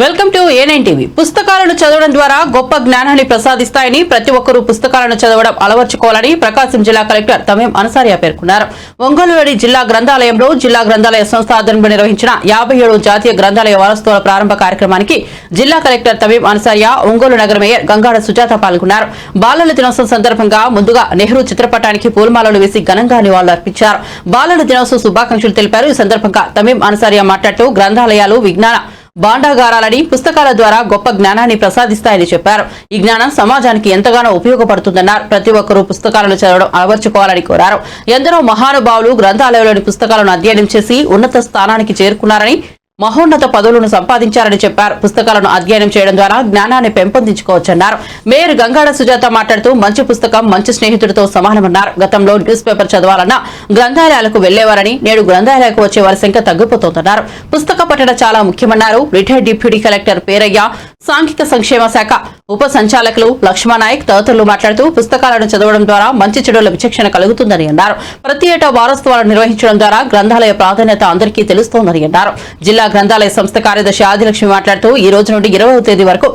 Welcome to A TV. పుస్తకాలను చదవడం ద్వారా గొప్ప జ్ఞానాన్ని ప్రసాదిస్తాయని ప్రతి ఒక్కరూ పుస్తకాలను చదవడం అలవర్చుకోవాలని ప్రకాశం జిల్లా కలెక్టర్ తమేం అనసారియా పేర్కొన్నారు. ఒంగోలులోని జిల్లా గ్రంథాలయంలో జిల్లా గ్రంథాలయ సంస్థ ఆధ్వర్యంలో నిర్వహించిన యాభై ఏడు జాతీయ గ్రంథాలయ వారోత్సవాల ప్రారంభ కార్యక్రమానికి జిల్లా కలెక్టర్ తమేం అనసారియా ఒంగోలు నగర మేయర్ గంగాడ సుజాత పాల్గొన్నారు. బాలల దినోత్సవం సందర్భంగా ముందుగా నెహ్రూ చిత్రపటానికి పూలమాలలు వేసి ఘనంగా నివాళులర్పించారు బాలల దినోత్సవ శుభాకాంక్షలు తెలిపారు. ఈ సందర్భంగా తమేం అనసారియా మాట్లాడుతూ గ్రంథాలయాలు విజ్ఞాన భాండాగారాలని పుస్తకాల ద్వారా గొప్ప జ్ఞానాన్ని ప్రసాదిస్తాయని చెప్పారు. ఈ జ్ఞానం సమాజానికి ఎంతగానో ఉపయోగపడుతుందన్నారు. ప్రతి ఒక్కరూ పుస్తకాలను చదవడం అలవర్చుకోవాలని కోరారు. ఎందరో మహానుభావులు గ్రంథాలయంలోని పుస్తకాలను అధ్యయనం చేసి ఉన్నత స్థానానికి చేరుకున్నారని మహోన్నత పదవులను సంపాదించారని చెప్పారు. పుస్తకాలను అధ్యయనం చేయడం ద్వారా జ్ఞానాన్ని పెంపొందించుకోవచ్చన్నారు. మేయర్ గంగాడ సుజాత మాట్లాడుతూ మంచి పుస్తకం మంచి స్నేహితుడితో సమానమన్నారు. గతంలో న్యూస్ పేపర్ చదవాలన్నా గ్రంథాలయాలకు వెళ్ళేవారని నేడు గ్రంథాలయాలకు వచ్చే వారి సంఖ్య తగ్గిపోతోందన్నారు. పుస్తక పఠన చాలా ముఖ్యమన్నారు. రిటైర్డ్ డిప్యూటీ కలెక్టర్ పేరయ్య సాంఘిక సంక్షేమ శాఖ ఉప సంచాలకులు లక్ష్మణనాయక్ తదితరులు మాట్లాడుతూ పుస్తకాలను చదవడం ద్వారా మంచి చెడుల విచక్షణ కలుగుతుందని అన్నారు. ప్రతి ఏటా వారోత్సవాలు నిర్వహించడం ద్వారా గ్రంథాలయ ప్రాధాన్యత అందరికీ తెలుస్తోందని అన్నారు. జిల్లా గ్రంథాలయ సంస్థ కార్యదర్శి ఆదిలక్ష్మి మాట్లాడుతూ ఈ రోజు నుండి ఇరవై తేదీ వరకు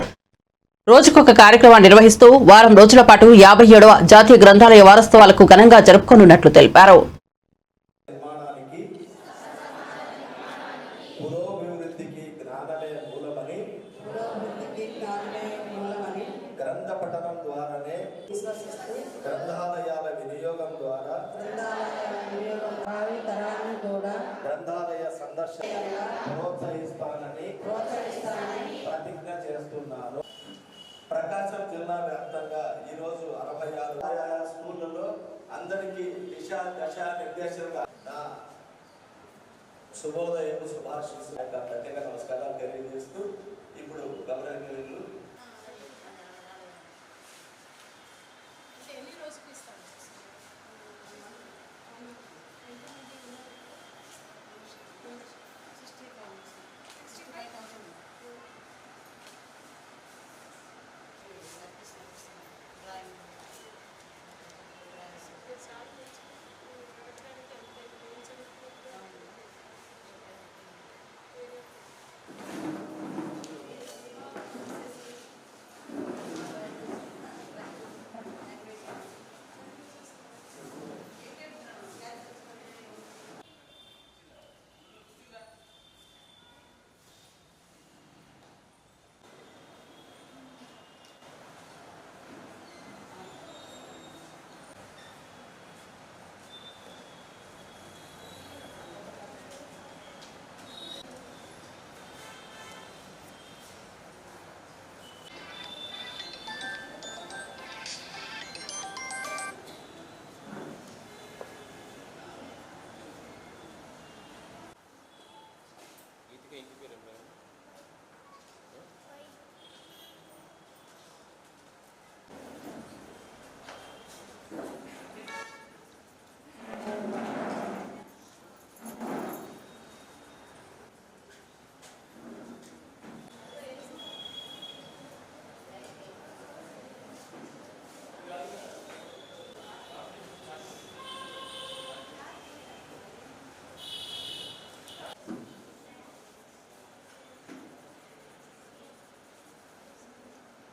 రోజుకొక కార్యక్రమాన్ని నిర్వహిస్తూ వారం రోజుల పాటు యాభై ఏడవ జాతీయ గ్రంథాలయ వారోత్సవాలకు ఘనంగా జరుపుకోనున్నట్లు తెలిపారు. సందర్శన ప్రోత్సహిస్తానని ప్రతిజ్ఞ చేస్తున్నాను ప్రకాశం జిల్లా వ్యాప్తంగా ఈరోజు అరవై ఆరు స్కూళ్ళలో అందరికీ దిశ దశ నిర్దేశంగా నా శుభోదయం శుభాశీస్సు ప్రత్యేక నమస్కారాలు తెలియజేస్తూ ఇప్పుడు గమనికలు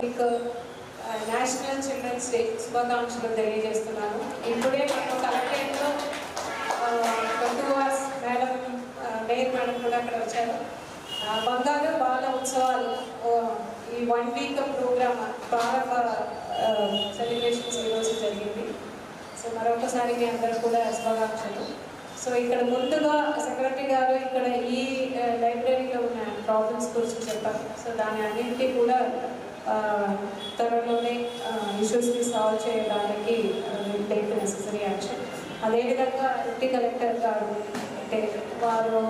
మీకు నేషనల్ చిల్డ్రన్స్ డే శుభాకాంక్షలు తెలియజేస్తున్నాను. ఇప్పుడే మనం కలెక్టరేట్లో two hours madam mayor madam కూడా అక్కడ వచ్చారు. బంగారు బాల ఉత్సవాలు ఈ వన్ వీక్ ప్రోగ్రామ్ ప్రారంభ సెలబ్రేషన్స్ ఈరోజు జరిగింది. సో మరొకసారి మీ అందరూ కూడా శుభాకాంక్షలు. సో ఇక్కడ ముందుగా సెక్రటరీ గారు ఇక్కడ ఈ లైబ్రరీలో ఉన్న ప్రాబ్లమ్స్ గురించి చెప్పారు. సో దాని అన్నింటినీ కూడా త్వరలోనే ఇష్యూస్ని సాల్వ్ చేయడానికి టేక్ నెససరీ యాక్షన్ అదేవిధంగా డిప్యూటీ కలెక్టర్ గారు అంటే వారు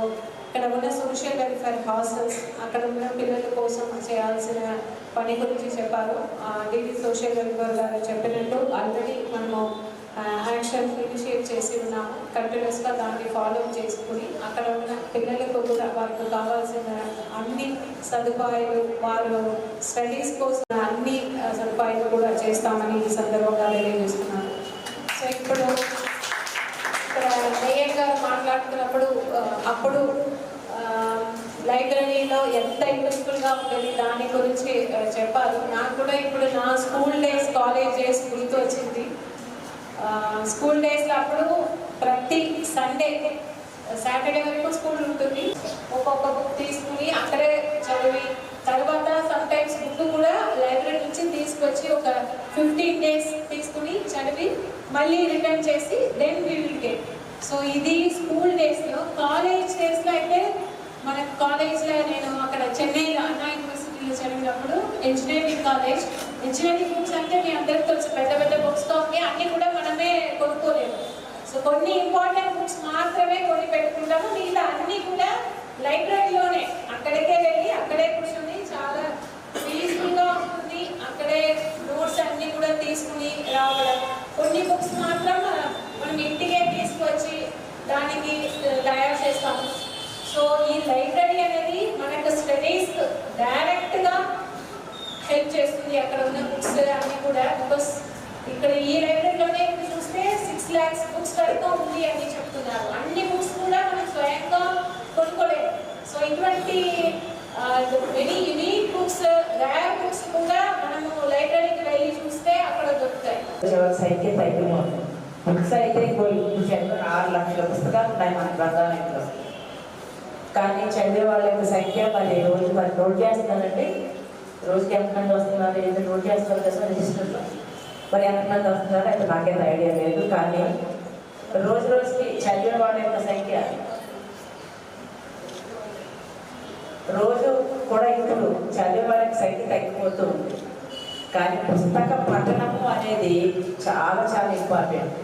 ఇక్కడ ఉన్న సోషల్ వెల్ఫేర్ హాస్టల్స్ అక్కడ ఉన్న పిల్లల కోసం చేయాల్సిన పని గురించి చెప్పారు. డిడి సోషల్ వెల్ఫేర్ గారు చెప్పినట్టు ఆల్రెడీ మనము యాక్షన్ ఇనిషియేట్ చేసి ఉన్నాము. కంటిన్యూస్గా దాన్ని ఫాలో చేసుకుని అక్కడ ఉన్న పిల్లలకు కూడా వారికి కావాల్సిన అన్ని సదుపాయాలు వారు స్టడీస్ కోసం అన్ని సదుపాయాలు కూడా చేస్తామని ఈ సందర్భంగా తెలియజేస్తున్నాను. సో ఇప్పుడు ఇక్కడ మేయర్ గారు మాట్లాడుతున్నప్పుడు అప్పుడు లైబ్రరీలో ఎంత యూస్ఫుల్గా ఉంటుంది దాని గురించి చెప్పాలి చెప్పారు. నాకు కూడా ఇప్పుడు నా స్కూల్ డేస్ కాలేజ్ డేస్ గుర్తు వచ్చింది స్కూల్ డేస్లో అప్పుడు ప్రతి సండే సాటర్డే వరకు స్కూల్ ఉంటుంది. ఒక్కొక్క బుక్ తీసుకుని అక్కడే చదివి తర్వాత సమ్ టైమ్స్ బుక్ కూడా లైబ్రరీ నుంచి తీసుకొచ్చి ఒక ఫిఫ్టీన్ డేస్ తీసుకుని చదివి మళ్ళీ రిటర్న్ చేసి then we will get so ఇది స్కూల్ డేస్లో కాలేజ్ డేస్లో అయితే మన కాలేజ్లో నేను అక్కడ చెన్నైలో అన్నా యూనివర్సిటీలో చదివినప్పుడు ఇంజనీరింగ్ కాలేజ్ ఇంజనీరింగ్ బుక్స్ అంటే మీ అందరికీ తెలుసు. పెద్ద పెద్ద బుక్స్ కావాలి అన్నీ కూడా మనమే కొనుక్కోలేము. సో కొన్ని ఇంపార్టెంట్ బుక్స్ మాత్రమే కొని పెట్టుకుంటాము. మిగతా అన్నీ కూడా లైబ్రరీలోనే అక్కడికే వెళ్ళి అక్కడే కూర్చొని చాలా పీస్ఫుల్గా ఉంటుంది. అక్కడే నోట్స్ అన్నీ కూడా తీసుకుని రావడం. కొన్ని బుక్స్ మాత్రం మనం ఇంటికే తీసుకొచ్చి దానికి తయారు చేస్తాము. సో ఈ లైబ్రరీ అనేది మనకు స్టడీస్ డైరెక్ట్గా హెల్ప్ చేస్తుంది. అక్కడ ఉన్న బుక్స్ అన్ని కూడా. బికాస్ ఇక్కడ ఈ లైబ్రరీలోనే చూస్తే సిక్స్ ల్యాక్స్ బుక్స్ వరకు ఉంది అని చెప్తున్నారు. అన్ని బుక్స్ కూడా మనం స్వయంగా కొనుక్కోలేదు సో ఇటువంటి very unique books rare books కూడా మనము లైబ్రరీకి వెళ్ళి చూస్తే అక్కడ దొరుకుతాయి. అయితే బుక్స్ అయితే ఇప్పుడు ఆరు లక్షల పుస్తకాలు ఉన్నాయి మన గ్రంథాలయంలో. కానీ చదివే వాళ్ళ యొక్క సంఖ్య మరి రోజు మరి నోట్ చేస్తున్నారండి రోజుకి ఎంతమంది వస్తున్నారు ఏదో నోట్ చేస్తారు కదా రిజిస్టర్లో మరి ఎంతమంది వస్తున్నారు అయితే నాకైతే ఐడియా లేదు కానీ రోజు రోజుకి చదివిన వాళ్ళ యొక్క సంఖ్య. రోజు కూడా ఇప్పుడు చదివే వాళ్ళకి సంఖ్య తగ్గిపోతూ ఉంది. కానీ పుస్తక పఠనము అనేది చాలా చాలా ఇంపార్టెంట్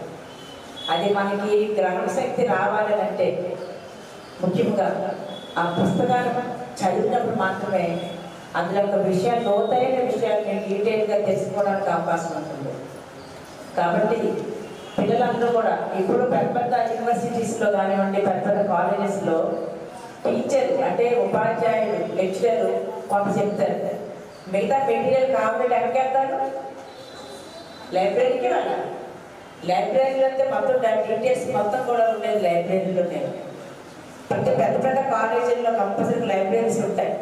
అది మనకి గ్రహణ శక్తి రావాలంటే ముఖ్యంగా ఆ పుస్తకాలు చదివినప్పుడు మాత్రమే అందులో ఒక విషయాలు లోతైన విషయాలు నేను డీటెయిల్గా తెలుసుకోవడానికి అవకాశం ఉంటుంది. కాబట్టి పిల్లలందరూ కూడా ఇప్పుడు పెద్ద పెద్ద యూనివర్సిటీస్లో కానివ్వండి పెద్ద పెద్ద కాలేజెస్లో టీచర్ అంటే ఉపాధ్యాయులు లెక్చరర్ కొంత చెప్తారు. మిగతా మెటీరియల్ కావాలంటే ఎక్కడికి వెళ్తారు లైబ్రరీకి వెళ్ళాలి లైబ్రరీలో అయితే మొత్తం దాని డీటెయిల్స్ మొత్తం కూడా ఉండేది లైబ్రరీలోనే. అంటే పెద్ద పెద్ద కాలేజీల్లో కంపల్సరీ లైబ్రరీస్ ఉంటాయి.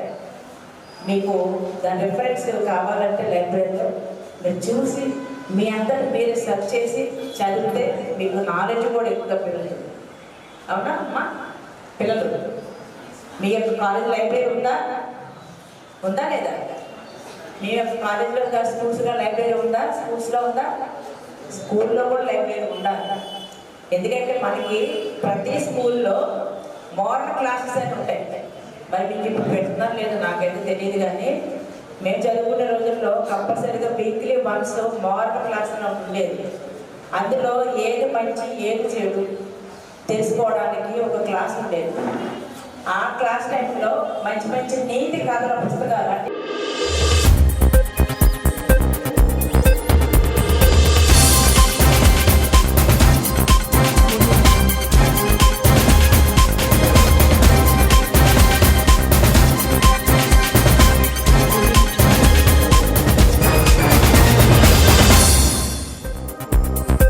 మీకు దాని రిఫరెన్స్ కావాలంటే లైబ్రరీలో మీరు చూసి మీ అందరు మీరు సెర్చ్ చేసి చదివితే మీకు నాలెడ్జ్ కూడా ఎక్కువగా పెరుగుతుంది. అవునా అమ్మా? పిల్లలు మీ యొక్క కాలేజ్ లైబ్రరీ ఉందా? ఉందా లేదా? మీ యొక్క కాలేజీలో స్కూల్స్లో లైబ్రరీ ఉందా? స్కూల్స్లో ఉందా? స్కూల్లో కూడా లైబ్రరీ ఉందా? ఎందుకంటే మనకి ప్రతి స్కూల్లో మోడల్ క్లాసెస్ అని ఉంటాయి. మరి మీకు ఇప్పుడు పెడుతున్నారు లేదు నాకైతే తెలియదు కానీ మేము చదువుకునే రోజుల్లో కంపల్సరీగా వీక్లీ వన్స్ మోడర్న్ క్లాస్ అని ఉండేది. అందులో ఏది మంచి ఏది చెడు తెలుసుకోవడానికి ఒక క్లాస్ ఉండేది. ఆ క్లాస్ టైంలో మంచి మంచి నీతి కథల పుస్తకాలు అంటే